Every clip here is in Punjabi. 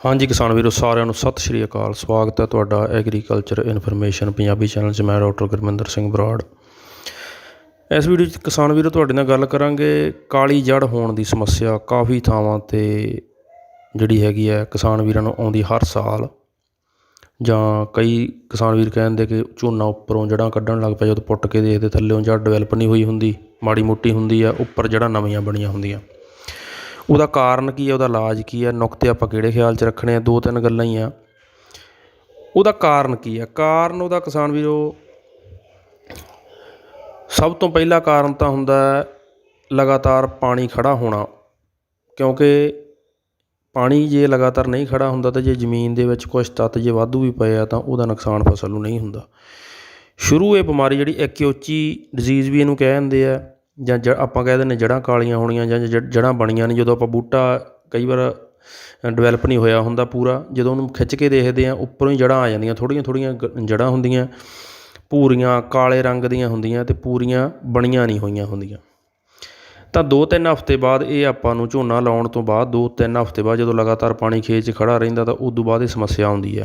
ਹਾਂਜੀ ਕਿਸਾਨ ਵੀਰੋ, ਸਾਰਿਆਂ ਨੂੰ ਸਤਿ ਸ਼੍ਰੀ ਅਕਾਲ। ਸਵਾਗਤ ਹੈ ਤੁਹਾਡਾ ਐਗਰੀਕਲਚਰ ਇਨਫੋਰਮੇਸ਼ਨ ਪੰਜਾਬੀ ਚੈਨਲ 'ਚ। ਮੈਂ ਡਾਕਟਰ ਗੁਰਮਿੰਦਰ ਸਿੰਘ ਬਰਾੜ। ਇਸ ਵੀਡੀਓ 'ਚ ਕਿਸਾਨ ਵੀਰੋ, ਤੁਹਾਡੇ ਨਾਲ ਗੱਲ ਕਰਾਂਗੇ ਕਾਲੀ ਜੜ ਹੋਣ ਦੀ ਸਮੱਸਿਆ ਕਾਫੀ ਥਾਵਾਂ ਤੇ ਜਿਹੜੀ ਹੈਗੀ ਹੈ, ਕਿਸਾਨ ਵੀਰਾਂ ਨੂੰ ਆਉਂਦੀ ਹਰ ਸਾਲ। ਜਾਂ ਕਈ ਕਿਸਾਨ ਵੀਰ ਕਹਿੰਦੇ ਕਿ ਝੋਨਾ ਉੱਪਰੋਂ ਜੜਾਂ ਕੱਢਣ ਲੱਗ ਪਿਆ ਜਦੋਂ ਪੁੱਟ ਕੇ ਦੇਖਦੇ ਥੱਲੇੋਂ ਜੜ ਡਿਵੈਲਪ ਨਹੀਂ ਹੋਈ ਹੁੰਦੀ, ਮਾੜੀ ਮੋਟੀ ਹੁੰਦੀ ਆ, ਉੱਪਰ ਜੜਾਂ ਨਵੀਆਂ ਬਣੀਆਂ ਹੁੰਦੀਆਂ। ਉਹਦਾ ਕਾਰਨ ਕੀ ਹੈ, ਉਹਦਾ ਇਲਾਜ ਕੀ ਹੈ, ਨੁਕਤੇ ਆਪਾਂ ਕਿਹੜੇ ਖਿਆਲ 'ਚ ਰੱਖਣੇ ਆ, ਦੋ ਤਿੰਨ ਗੱਲਾਂ ਹੀ ਆ। ਉਹਦਾ ਕਾਰਨ ਕੀ ਹੈ? ਕਾਰਨ ਉਹਦਾ ਕਿਸਾਨ ਵੀਰੋ, ਸਭ ਤੋਂ ਪਹਿਲਾ ਕਾਰਨ ਤਾਂ ਹੁੰਦਾ ਲਗਾਤਾਰ ਪਾਣੀ ਖੜਾ ਹੋਣਾ। ਕਿਉਂਕਿ ਪਾਣੀ ਜੇ ਲਗਾਤਾਰ ਨਹੀਂ ਖੜਾ ਹੁੰਦਾ ਤਾਂ ਜੇ ਜ਼ਮੀਨ ਦੇ ਵਿੱਚ ਕੁਝ ਤੱਤ ਜੇ ਵਾਧੂ ਵੀ ਪਏ ਆ ਤਾਂ ਉਹਦਾ ਨੁਕਸਾਨ ਫਸਲ ਨੂੰ ਨਹੀਂ ਹੁੰਦਾ। ਸ਼ੁਰੂ ਇਹ ਬਿਮਾਰੀ ਜਿਹੜੀ ਐਕਿਓਚੀ ਡਿਜ਼ੀਜ਼ ਵੀ ਇਹਨੂੰ ਕਹਿ ਦਿੰਦੇ ਆ। ਜਾਂ ਜ ਆਪਾਂ ਕਹਿ ਦਿੰਦੇ ਜੜ੍ਹਾਂ ਕਾਲੀਆਂ ਹੋਣੀਆਂ ਜਾਂ ਜ- ਜੜ੍ਹਾਂ ਬਣੀਆਂ ਨਹੀਂ ਜਦੋਂ ਆਪਾਂ ਬੂਟਾ ਕਈ ਵਾਰ ਡਿਵੈਲਪ ਨਹੀਂ ਹੋਇਆ ਹੁੰਦਾ ਪੂਰਾ, ਜਦੋਂ ਉਹਨੂੰ ਖਿੱਚ ਕੇ ਦੇਖਦੇ ਆ ਉੱਪਰੋਂ ਹੀ ਜੜ੍ਹਾਂ ਆ ਜਾਂਦੀਆਂ, ਥੋੜ੍ਹੀਆਂ ਥੋੜ੍ਹੀਆਂ ਗ- ਜੜ੍ਹਾਂ ਹੁੰਦੀਆਂ, ਪੂਰੀਆਂ ਕਾਲੇ ਰੰਗ ਦੀਆਂ ਹੁੰਦੀਆਂ ਤੇ ਪੂਰੀਆਂ ਬਣੀਆਂ ਨਹੀਂ ਹੋਈਆਂ ਹੁੰਦੀਆਂ। ਤਾਂ 2-3 ਹਫ਼ਤੇ ਬਾਅਦ ਇਹ ਆਪਾਂ ਨੂੰ ਝੋਨਾ ਲਾਉਣ ਤੋਂ ਬਾਅਦ 2-3 ਹਫ਼ਤੇ ਬਾਅਦ ਜਦੋਂ ਲਗਾਤਾਰ ਪਾਣੀ ਖੇਤ 'ਚ ਖੜਾ ਰਹਿੰਦਾ ਤਾਂ ਉਦੋਂ ਬਾਅਦ ਇਹ ਸਮੱਸਿਆ ਆਉਂਦੀ ਹੈ।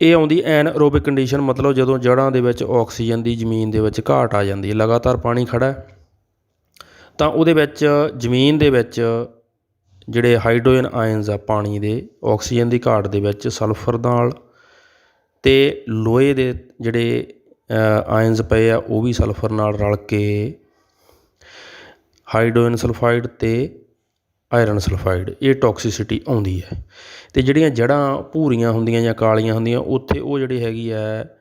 ਇਹ ਆਉਂਦੀ ਐਨ ਐਰੋਬਿਕ ਕੰਡੀਸ਼ਨ, ਮਤਲਬ ਜਦੋਂ ਜੜ੍ਹਾਂ ਦੇ ਵਿੱਚ ਆਕਸੀਜਨ ਦੀ ਜ਼ਮੀਨ ਦੇ ਵਿੱਚ ਘਾਟ ਆ ਜਾਂਦੀ ਹੈ, ਲਗਾਤਾਰ ਪਾਣੀ ਖੜਾ ਹੈ, ਤਾਂ ਉਹਦੇ ਵਿੱਚ, ਜ਼ਮੀਨ ਦੇ ਵਿੱਚ ਜਿਹੜੇ ਹਾਈਡਰੋਜਨ ਆਇਨਸ ਆ ਪਾਣੀ ਦੇ, ਆਕਸੀਜਨ ਦੀ ਘਾਟ ਦੇ ਵਿੱਚ ਸਲਫਰ ਨਾਲ ਤੇ ਲੋਹੇ ਦੇ ਜਿਹੜੇ ਆਇਨਸ ਪਏ ਆ, ਉਹ ਵੀ ਸਲਫਰ ਨਾਲ ਰਲ ਕੇ ਹਾਈਡਰੋਜਨ ਸਲਫਾਈਡ ਤੇ ਆਇਰਨ ਸਲਫਾਈਡ, ਇਹ ਟੌਕਸਿਸਿਟੀ ਆਉਂਦੀ ਹੈ। ਤੇ ਜਿਹੜੀਆਂ ਜੜ੍ਹਾਂ ਭੂਰੀਆਂ ਹੁੰਦੀਆਂ ਜਾਂ ਕਾਲੀਆਂ ਹੁੰਦੀਆਂ, ਉੱਥੇ ਉਹ ਜਿਹੜੀ ਹੈਗੀ ਹੈ,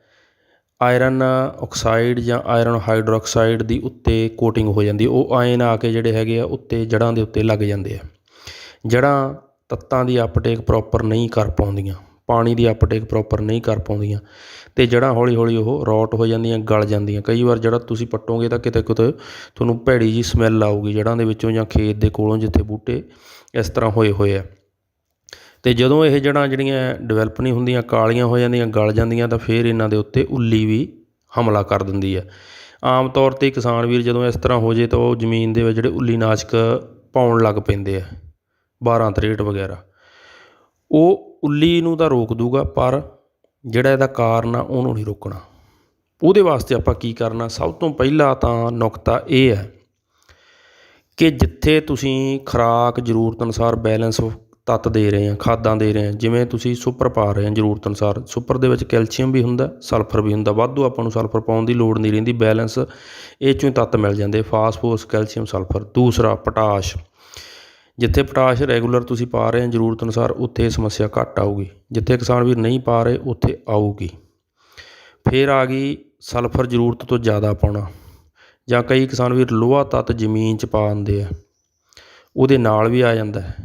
ਆਇਰਨ ਆਕਸਾਈਡ ਜਾਂ ਆਇਰਨ ਹਾਈਡਰੋਕਸਾਈਡ ਦੀ ਉੱਤੇ ਕੋਟਿੰਗ ਹੋ ਜਾਂਦੀ, ਉਹ ਆਇਨ ਆ ਕੇ ਜਿਹੜੇ ਹੈਗੇ ਆ, ਉੱਤੇ ਜੜ੍ਹਾਂ ਦੇ ਉੱਤੇ ਲੱਗ ਜਾਂਦੇ ਆ। ਜੜ੍ਹਾਂ ਤੱਤਾਂ ਦੀ ਅਪਟੇਕ ਪ੍ਰੋਪਰ ਨਹੀਂ ਕਰ ਪਾਉਂਦੀਆਂ। ਪਾਣੀ ਦੀ ਅਪਟੇਕ ਪ੍ਰੋਪਰ ਨਹੀਂ ਕਰ ਪਾਉਂਦੀਆਂ ਅਤੇ ਜੜ੍ਹਾਂ ਹੌਲੀ ਹੌਲੀ ਉਹ ਰੌਟ ਹੋ ਜਾਂਦੀਆਂ, ਗਲ ਜਾਂਦੀਆਂ। ਕਈ ਵਾਰ ਜੜ੍ਹਾਂ ਤੁਸੀਂ ਪੱਟੋਗੇ ਤਾਂ ਕਿਤੇ ਕਿਤੇ ਤੁਹਾਨੂੰ ਭੈੜੀ ਜੀ ਸਮੈਲ ਆਊਗੀ ਜੜ੍ਹਾਂ ਦੇ ਵਿੱਚੋਂ ਜਾਂ ਖੇਤ ਦੇ ਕੋਲੋਂ ਜਿੱਥੇ ਬੂਟੇ ਇਸ ਤਰ੍ਹਾਂ ਹੋਏ ਹੋਏ ਆ। ਤੇ ਜਦੋਂ ਇਹ ਜੜ੍ਹਾਂ ਜਿਹੜੀਆਂ ਡਿਵੈਲਪ ਨਹੀਂ ਹੁੰਦੀਆਂ, ਕਾਲੀਆਂ ਹੋ ਜਾਂਦੀਆਂ, ਗਲ ਜਾਂਦੀਆਂ ਤਾਂ ਫਿਰ ਇਹਨਾਂ ਦੇ ਉੱਤੇ ਉੱਲੀ ਵੀ ਹਮਲਾ ਕਰ ਦਿੰਦੀ ਹੈ ਆਮ ਤੌਰ ਤੇ ਕਿਸਾਨ ਵੀਰ ਜਦੋਂ ਇਸ ਤਰ੍ਹਾਂ ਹੋ ਜੇ ਤਾਂ ਉਹ ਜ਼ਮੀਨ ਦੇ ਵਿੱਚ ਜਿਹੜੇ ਉੱਲੀ ਨਾਸ਼ਕ ਪਾਉਣ ਲੱਗ ਪੈਂਦੇ ਆ 12 ਤਰੇਟ ਵਗੈਰਾ। ਉਹ ਉੱਲੀ ਨੂੰ ਤਾਂ ਰੋਕ ਦੂਗਾ, ਪਰ ਜਿਹੜਾ ਇਹਦਾ ਕਾਰਨ ਆ, ਉਹਨੂੰ ਨਹੀਂ ਰੋਕਣਾ। ਉਹਦੇ ਵਾਸਤੇ ਆਪਾਂ ਕੀ ਕਰਨਾ? ਸਭ ਤੋਂ ਪਹਿਲਾਂ ਤਾਂ ਨੁਕਤਾ ਇਹ ਹੈ ਕਿ ਜਿੱਥੇ ਤੁਸੀਂ ਖੁਰਾਕ ਜ਼ਰੂਰਤ ਅਨੁਸਾਰ ਬੈਲੈਂਸ ਤੱਤ ਦੇ ਰਹੇ ਆ, ਖਾਦਾਂ ਦੇ ਰਹੇ ਆ, ਜਿਵੇਂ ਤੁਸੀਂ ਸੁਪਰ ਪਾ ਰਹੇ ਆ ਜ਼ਰੂਰਤ ਅਨੁਸਾਰ, ਸੁਪਰ ਦੇ ਵਿੱਚ ਕੈਲਸ਼ੀਅਮ ਵੀ ਹੁੰਦਾ, ਸਲਫਰ ਵੀ ਹੁੰਦਾ, ਵਾਧੂ ਆਪਾਂ ਨੂੰ ਸਲਫਰ ਪਾਉਣ ਦੀ ਲੋੜ ਨਹੀਂ ਰਹਿੰਦੀ, ਬੈਲੈਂਸ ਇਹ ਚੋਂ ਹੀ ਤੱਤ ਮਿਲ ਜਾਂਦੇ ਫਾਸਫੋਰਸ, ਕੈਲਸ਼ੀਅਮ, ਸਲਫਰ, ਦੂਸਰਾ ਪੋਟਾਸ਼। ਜਿੱਥੇ ਪੋਟਾਸ਼ ਰੈਗੂਲਰ ਤੁਸੀਂ ਪਾ ਰਹੇ ਆ ਜ਼ਰੂਰਤ ਅਨੁਸਾਰ ਉੱਥੇ ਇਹ ਸਮੱਸਿਆ ਘੱਟ ਆਊਗੀ। ਜਿੱਥੇ ਕਿਸਾਨ ਵੀਰ ਨਹੀਂ ਪਾ ਰਹੇ, ਉੱਥੇ ਆਊਗੀ। ਫਿਰ ਆ ਗਈ ਸਲਫਰ ਜ਼ਰੂਰਤ ਤੋਂ ਜ਼ਿਆਦਾ ਪਾਉਣਾ। ਜਾਂ ਕਈ ਕਿਸਾਨ ਵੀਰ ਲੋਹਾ ਤੱਤ ਜ਼ਮੀਨ 'ਚ ਪਾ ਦਿੰਦੇ ਆ। ਉਹਦੇ ਨਾਲ ਵੀ ਆ ਜਾਂਦਾ ਹੈ।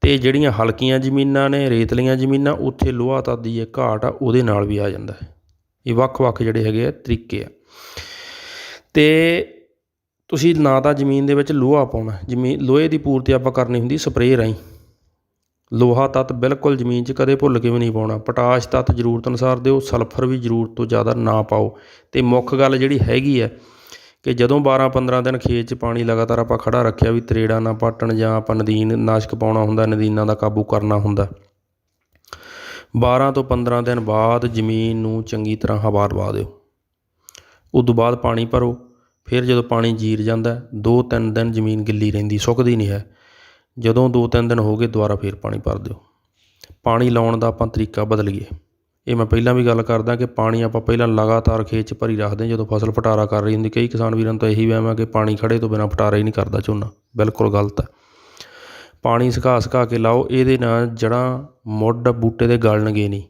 ਤੇ ਜਿਹੜੀਆਂ ਹਲਕੀਆਂ ਜ਼ਮੀਨਾਂ ਨੇ, ਰੇਤਲੀਆਂ ਜ਼ਮੀਨਾਂ, ਉੱਥੇ ਲੋਹਾ ਤੱਤ ਦੀ ਇਹ ਘਾਟ ਆ, ਉਹਦੇ ਨਾਲ ਵੀ ਆ ਜਾਂਦਾ ਇਹ ਵੱਖ-ਵੱਖ ਜਿਹੜੇ ਹੈਗੇ ਆ ਤਰੀਕੇ ਆ। ਤੇ ਤੁਸੀਂ ਨਾ ਤਾਂ ਜ਼ਮੀਨ ਦੇ ਵਿੱਚ ਲੋਹਾ ਪਾਉਣਾ ਜ਼ਮੀਨ ਲੋਹੇ ਦੀ ਪੂਰਤੀ ਆਪਾਂ ਕਰਨੀ ਹੁੰਦੀ ਸਪਰੇਅ ਰਾਹੀਂ। ਲੋਹਾ ਤੱਤ ਬਿਲਕੁਲ ਜ਼ਮੀਨ 'ਚ ਕਦੇ ਭੁੱਲ ਕੇ ਵੀ ਨਹੀਂ ਪਾਉਣਾ। ਪੋਟਾਸ਼ ਤੱਤ ਜ਼ਰੂਰਤ ਅਨੁਸਾਰ ਦਿਓ, ਸਲਫਰ ਵੀ ਜ਼ਰੂਰਤ ਤੋਂ ਜ਼ਿਆਦਾ ਨਾ ਪਾਓ। ਤੇ ਮੁੱਖ ਗੱਲ ਜਿਹੜੀ ਹੈਗੀ ਹੈ ਕਿ ਜਦੋਂ 12-15 ਦਿਨ ਖੇਤ 'ਚ ਪਾਣੀ ਲਗਾਤਾਰ ਆਪਾਂ ਖੜਾ ਰੱਖਿਆ ਵੀ ਤਰੇੜਾ ਨਾ ਪਾਟਣ ਜਾਂ ਆਪਾਂ ਨਦੀਨ ਨਾਸ਼ਕ ਪਾਉਣਾ ਹੁੰਦਾ, ਨਦੀਨਾਂ ਦਾ ਕਾਬੂ ਕਰਨਾ ਹੁੰਦਾ 12 ਤੋਂ 15 ਦਿਨ ਬਾਅਦ ਜ਼ਮੀਨ ਨੂੰ ਚੰਗੀ ਤਰ੍ਹਾਂ ਹਵਾ ਲਵਾ ਦਿਓ। ਉਦੋਂ ਬਾਅਦ ਪਾਣੀ ਭਰੋ। ਫਿਰ ਜਦੋਂ ਪਾਣੀ ਜੀਰ ਜਾਂਦਾ 2-3 ਦਿਨ ਜ਼ਮੀਨ ਗਿੱਲੀ ਰਹਿੰਦੀ, ਸੁੱਕਦੀ ਨਹੀਂ ਹੈ। ਜਦੋਂ 2-3 ਦਿਨ ਹੋ ਗਏ, ਦੁਬਾਰਾ ਫਿਰ ਪਾਣੀ ਭਰ ਦਿਓ। ਪਾਣੀ ਲਾਉਣ ਦਾ ਆਪਾਂ ਤਰੀਕਾ ਬਦਲੀਏ। ਇਹ ਮੈਂ ਪਹਿਲਾਂ ਵੀ ਗੱਲ ਕਰਦਾ ਕਿ ਪਾਣੀ ਆਪਾਂ ਪਹਿਲਾਂ ਲਗਾਤਾਰ ਖੇਤ 'ਚ ਭਰੀ ਰੱਖਦੇ ਜਦੋਂ ਫਸਲ ਫਟਾਰਾ ਕਰ ਰਹੀ ਹੁੰਦੀ, ਕਈ ਕਿਸਾਨ ਵੀਰਾਂ ਨੂੰ ਤਾਂ ਇਹੀ ਵਹਿਮ ਆ ਕਿ ਪਾਣੀ ਖੜੇ ਤੋਂ ਬਿਨਾਂ ਫਟਾਰਾ ਹੀ ਨਹੀਂ ਕਰਦਾ ਝੋਨਾ। ਬਿਲਕੁਲ ਗਲਤ ਹੈ। ਪਾਣੀ ਸੁਕਾ ਸੁਕਾ ਕੇ ਲਾਓ, ਇਹਦੇ ਨਾਲ ਜੜ੍ਹਾਂ ਮੁੱਢ ਬੂਟੇ ਦੇ ਗਲਣਗੇ ਨਹੀਂ।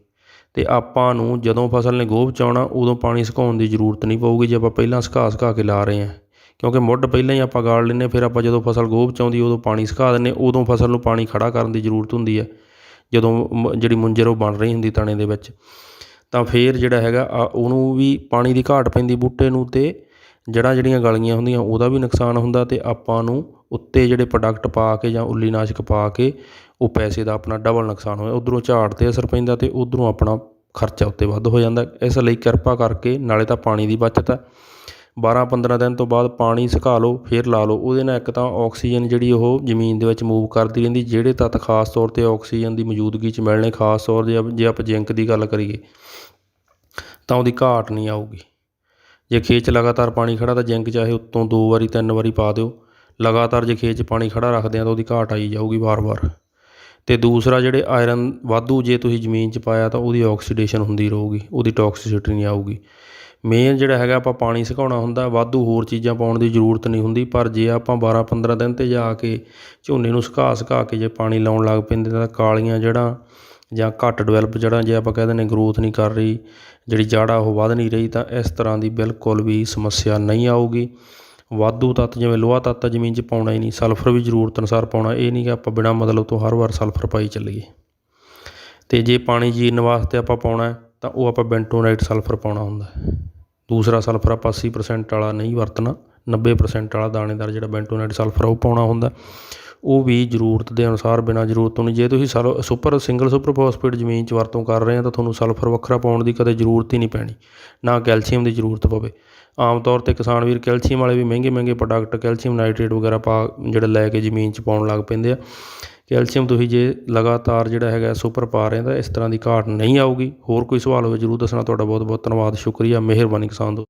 ਅਤੇ ਆਪਾਂ ਨੂੰ ਜਦੋਂ ਫਸਲ ਨੇ ਗੋਭ ਚਾਉਣਾ ਉਦੋਂ ਪਾਣੀ ਸੁਕਾਉਣ ਦੀ ਜ਼ਰੂਰਤ ਨਹੀਂ ਪਊਗੀ ਜੇ ਆਪਾਂ ਪਹਿਲਾਂ ਸੁਕਾ ਸੁਕਾ ਕੇ ਲਾ ਰਹੇ ਹਾਂ। ਕਿਉਂਕਿ ਮੁੱਢ ਪਹਿਲਾਂ ਹੀ ਆਪਾਂ ਗਾਲ ਲੈਂਦੇ ਫਿਰ ਆਪਾਂ ਜਦੋਂ ਫਸਲ ਗੋਭ ਚਾਉਂਦੀ ਉਦੋਂ ਪਾਣੀ ਸੁਕਾ ਦਿੰਦੇ ਉਦੋਂ ਫਸਲ ਨੂੰ ਪਾਣੀ ਖੜਾ ਕਰਨ ਦੀ ਜ਼ਰੂਰਤ ਹੁੰਦੀ ਹੈ। ਜਦੋਂ ਜਿਹੜੀ ਮੁੰਜਰ ਉਹ ਬਣ ਰਹੀ ਹੁੰਦੀ ਤਣੇ ਦੇ ਵਿੱਚ। ਤਾਂ ਫੇਰ ਜਿਹੜਾ ਹੈਗਾ, ਆ, ਉਹਨੂੰ ਵੀ ਪਾਣੀ ਦੀ ਘਾਟ ਪੈਂਦੀ ਬੂਟੇ ਨੂੰ ਤੇ ਜੜ੍ਹਾਂ ਜਿਹੜੀਆਂ ਗਲੀਆਂ ਹੁੰਦੀਆਂ, ਉਹਦਾ ਵੀ ਨੁਕਸਾਨ ਹੁੰਦਾ ਅਤੇ ਆਪਾਂ ਨੂੰ ਉੱਤੇ ਜਿਹੜੇ ਪ੍ਰੋਡਕਟ ਪਾ ਕੇ ਜਾਂ ਉੱਲੀ ਨਾਸ਼ਕ ਪਾ ਕੇ ਉਹ ਪੈਸੇ ਦਾ ਆਪਣਾ ਡਬਲ ਨੁਕਸਾਨ ਹੋਇਆ। ਉਧਰੋਂ ਝਾੜ ਤੇ ਅਸਰ ਪੈਂਦਾ ਅਤੇ ਉਧਰੋਂ ਆਪਣਾ ਖਰਚਾ ਉੱਤੇ ਵੱਧ ਹੋ ਜਾਂਦਾ। ਇਸ ਲਈ ਕਿਰਪਾ ਕਰਕੇ ਨਾਲੇ ਤਾਂ ਪਾਣੀ ਦੀ ਬਚਤ ਹੈ। ਬਾਰਾਂ ਪੰਦਰਾਂ ਦਿਨ ਤੋਂ ਬਾਅਦ ਪਾਣੀ ਸੁਕਾ ਲਓ, ਫਿਰ ਲਾ ਲਓ। ਉਹਦੇ ਨਾਲ ਇੱਕ ਤਾਂ ਆਕਸੀਜਨ ਜਿਹੜੀ ਉਹ ਜ਼ਮੀਨ ਦੇ ਵਿੱਚ ਮੂਵ ਕਰਦੀ ਰਹਿੰਦੀ, ਜਿਹੜੇ ਤੱਤ ਖਾਸ ਤੌਰ 'ਤੇ ਆਕਸੀਜਨ ਦੀ ਮੌਜੂਦਗੀ 'ਚ ਮਿਲਣੇ, ਖਾਸ ਤੌਰ ਜੇ ਜੇ ਆਪਾਂ ਜਿੰਕ ਦੀ ਗੱਲ ਕਰੀਏ, ਤਾਂ ਉਹਦੀ ਘਾਟ ਨਹੀਂ ਆਊਗੀ। ਜੇ ਖੇਤ 'ਚ ਲਗਾਤਾਰ ਪਾਣੀ ਖੜਾ ਤਾਂ ਜਿੰਕ ਚਾਹੇ ਉੱਤੋਂ ਦੋ ਵਾਰੀ, ਤਿੰਨ ਵਾਰੀ ਪਾ ਦਿਓ। ਲਗਾਤਾਰ ਜੇ ਖੇਤ 'ਚ ਪਾਣੀ ਖੜਾ ਰੱਖਦੇ ਆ ਤਾਂ ਉਹਦੀ ਘਾਟ ਆਈ ਜਾਊਗੀ ਵਾਰ-ਵਾਰ। ਅਤੇ ਦੂਸਰਾ ਜਿਹੜੇ ਆਇਰਨ ਵਾਧੂ ਜੇ ਤੁਸੀਂ ਜ਼ਮੀਨ 'ਚ ਪਾਇਆ ਤਾਂ ਉਹਦੀ ਆਕਸੀਡੇਸ਼ਨ ਹੁੰਦੀ ਰਹੂਗੀ, ਉਹਦੀ ਟੌਕਸਿਸਿਟੀ ਨਹੀਂ ਆਊਗੀ। ਮੇਨ ਜਿਹੜਾ ਹੈਗਾ ਆਪਾਂ ਪਾਣੀ ਸੁਕਾਉਣਾ ਹੁੰਦਾ, ਵਾਧੂ ਹੋਰ ਚੀਜ਼ਾਂ ਪਾਉਣ ਦੀ ਜ਼ਰੂਰਤ ਨਹੀਂ ਹੁੰਦੀ, ਪਰ ਜੇ ਆਪਾਂ 12 15 ਦਿਨ 'ਤੇ ਜਾ ਕੇ ਝੋਨੇ ਨੂੰ ਸੁਕਾ ਸੁਕਾ ਕੇ ਜੇ ਪਾਣੀ ਲਾਉਣ ਲੱਗ ਪੈਂਦੇ ਤਾਂ ਕਾਲੀਆਂ ਜੜ੍ਹਾਂ ਜਾਂ ਘੱਟ ਡਿਵੈਲਪ ਜੜ੍ਹਾਂ ਜੇ ਆਪਾਂ ਕਹਿ ਦਿੰਦੇ ਗਰੋਥ ਨਹੀਂ ਕਰ ਰਹੀ, ਜਿਹੜੀ ਜੜ੍ਹ ਆ ਉਹ ਵੱਧ ਨਹੀਂ ਰਹੀ ਤਾਂ ਇਸ ਤਰ੍ਹਾਂ ਦੀ ਬਿਲਕੁਲ ਵੀ ਸਮੱਸਿਆ ਨਹੀਂ ਆਊਗੀ। ਵਾਧੂ ਤੱਤ ਜਿਵੇਂ ਲੋਹਾ ਤੱਤ ਤਾਂ ਜ਼ਮੀਨ 'ਚ ਪਾਉਣਾ ਹੀ ਨਹੀਂ, ਸਲਫਰ ਵੀ ਜ਼ਰੂਰਤ ਅਨੁਸਾਰ ਪਾਉਣਾ, ਇਹ ਨਹੀਂ ਕਿ ਆਪਾਂ ਬਿਨਾਂ ਮਤਲਬ ਤੋਂ ਹਰ ਵਾਰ ਸਲਫਰ ਪਾਈ ਚੱਲੀਏ। ਅਤੇ ਜੇ ਪਾਣੀ ਜੀਰਨ ਵਾਸਤੇ ਆਪਾਂ ਪਾਉਣਾ ਤਾਂ ਉਹ ਆਪਾਂ ਬੈਂਟੋਨਾਈਟ ਸਲਫਰ ਪਾਉਣਾ ਹੁੰਦਾ ਦੂਸਰਾ ਸਲਫਰ ਆਪਾਂ 80% ਵਾਲਾ ਨਹੀਂ ਵਰਤਣਾ 90% ਵਾਲਾ ਦਾਣੇਦਾਰ ਜਿਹੜਾ ਬੈਂਟੋਨਾਈਟ ਸਲਫਰ ਉਹ ਪਾਉਣਾ ਹੁੰਦਾ ਉਹ ਵੀ ਜ਼ਰੂਰਤ ਦੇ ਅਨੁਸਾਰ ਬਿਨਾਂ ਜ਼ਰੂਰਤ ਤੋਂ ਨਹੀਂ। ਜੇ ਤੁਸੀਂ ਸਲ, ਸੁਪਰ, ਸਿੰਗਲ ਸੁਪਰ ਫਾਸਫੇਟ ਜ਼ਮੀਨ 'ਚ ਵਰਤੋਂ ਕਰ ਰਹੇ ਆ ਤਾਂ ਤੁਹਾਨੂੰ ਸਲਫਰ ਵੱਖਰਾ ਪਾਉਣ ਦੀ ਕਦੇ ਜ਼ਰੂਰਤ ਹੀ ਨਹੀਂ ਪੈਣੀ, ਨਾ ਕੈਲਸ਼ੀਅਮ ਦੀ ਜ਼ਰੂਰਤ ਪਵੇ। ਆਮ ਤੌਰ 'ਤੇ ਕਿਸਾਨ ਵੀਰ ਕੈਲਸ਼ੀਅਮ ਵਾਲੇ ਵੀ ਮਹਿੰਗੇ ਮਹਿੰਗੇ ਪ੍ਰੋਡਕਟ ਕੈਲਸ਼ੀਅਮ ਨਾਈਟ੍ਰੇਟ ਵਗੈਰਾ ਪਾ ਜਿਹੜੇ ਲੈ ਕੇ ਜ਼ਮੀਨ 'ਚ ਪਾਉਣ ਲੱਗ ਪੈਂਦੇ ਆ। ਕੈਲਸ਼ੀਅਮ ਤੁਸੀਂ ਜੇ ਲਗਾਤਾਰ ਜਿਹੜਾ ਹੈਗਾ ਸੁਪਰ ਪਾ ਰਹੇ ਤਾਂ ਇਸ ਤਰ੍ਹਾਂ ਦੀ ਘਾਟ ਨਹੀਂ ਆਊਗੀ। ਹੋਰ ਕੋਈ ਸਵਾਲ ਹੋਵੇ ਜ਼ਰੂਰ ਦੱਸਣਾ। ਤੁਹਾਡਾ ਬਹੁਤ ਬਹੁਤ ਧੰਨਵਾਦ। ਸ਼ੁਕਰੀਆ। ਮਿਹਰਬਾਨੀ ਕਿਸਾਨ ਦੋ